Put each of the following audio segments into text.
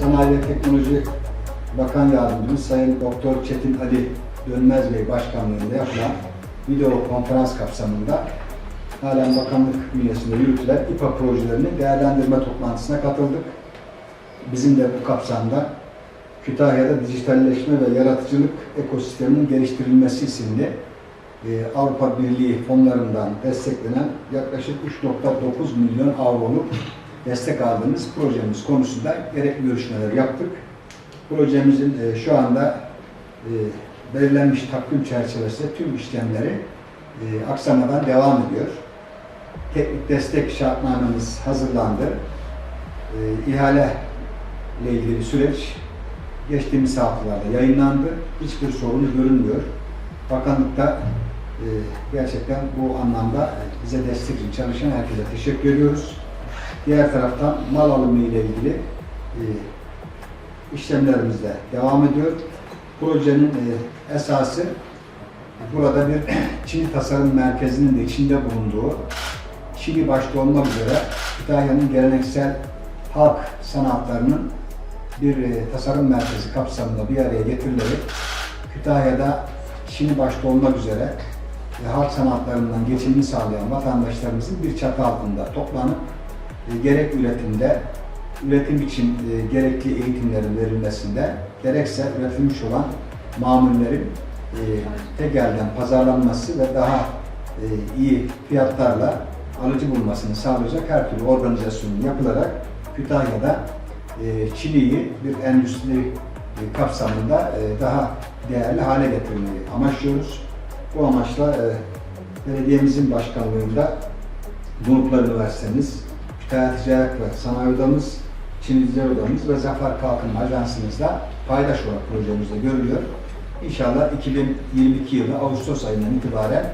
Sanayi ve Teknoloji Bakan Yardımcımız Sayın Doktor Çetin Ali Dönmez Bey Başkanlığında yapılan video konferans kapsamında halen bakanlık bünyesinde yürütülen İPA projelerinin değerlendirme toplantısına katıldık. Bizim de bu kapsamda Kütahya'da dijitalleşme ve yaratıcılık ekosisteminin geliştirilmesi isimli e, Avrupa Birliği fonlarından desteklenen yaklaşık 3.9 milyon avroluk destek aldığımız projemiz konusunda gerekli görüşmeler yaptık. Projemizin e, şu anda e, belirlenmiş takvim çerçevesinde tüm işlemleri e, aksamadan devam ediyor. Teknik destek şartnamemiz hazırlandı. E, ihale ile ilgili bir süreç geçtiğimiz haftalarda yayınlandı. Hiçbir sorun görünmüyor. Bakanlıkta e, gerçekten bu anlamda e, bize destek için çalışan herkese teşekkür ediyoruz. Diğer taraftan mal alımı ile ilgili e, işlemlerimiz de devam ediyor. Projenin e, esası burada bir Çin Tasarım Merkezi'nin de içinde bulunduğu Çin'i başta olmak üzere Kütahya'nın geleneksel halk sanatlarının bir e, tasarım merkezi kapsamında bir araya getirilerek Kütahya'da Çin'i başta olmak üzere e, halk sanatlarından geçimini sağlayan vatandaşlarımızın bir çatı altında toplanıp gerek üretimde, üretim için e, gerekli eğitimlerin verilmesinde, gerekse üretilmiş olan mamullerin e, tek pazarlanması ve daha e, iyi fiyatlarla alıcı bulmasını sağlayacak her türlü organizasyonun yapılarak Kütahya'da e, çiniyi bir endüstri e, kapsamında e, daha değerli hale getirmeyi amaçlıyoruz. Bu amaçla e, belediyemizin başkanlığında Dumluplar Üniversitemiz, Kütahya Ticaret ve Sanayi Odamız, Çin Ticaret Odamız ve Zafer Kalkınma Ajansımızla paydaş olarak projemizde görülüyor. İnşallah 2022 yılı Ağustos ayından itibaren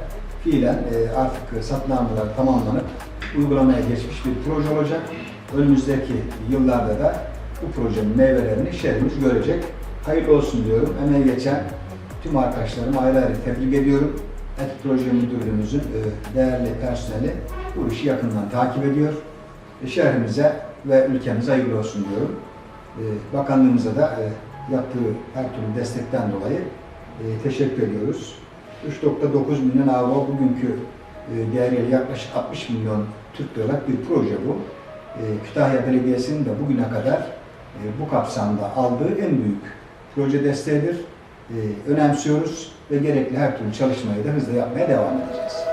fiilen e, artık satın tamamlanıp uygulamaya geçmiş bir proje olacak. Önümüzdeki yıllarda da bu projenin meyvelerini şehrimiz görecek. Hayırlı olsun diyorum. Emeği geçen tüm arkadaşlarımı ayrı ayrı tebrik ediyorum. Et Proje Müdürlüğümüzün e, değerli personeli bu işi yakından takip ediyor. Şehrimize ve ülkemize hayırlı olsun diyorum. E, Bakanlığımıza da e, yaptığı her türlü destekten dolayı e, teşekkür ediyoruz. 3.9 milyon avro bugünkü e, değeriyle yaklaşık 60 milyon Türk liralık bir proje bu. Kütahya Belediyesi'nin de bugüne kadar bu kapsamda aldığı en büyük proje desteğidir. Önemsiyoruz ve gerekli her türlü çalışmayı da hızla yapmaya devam edeceğiz.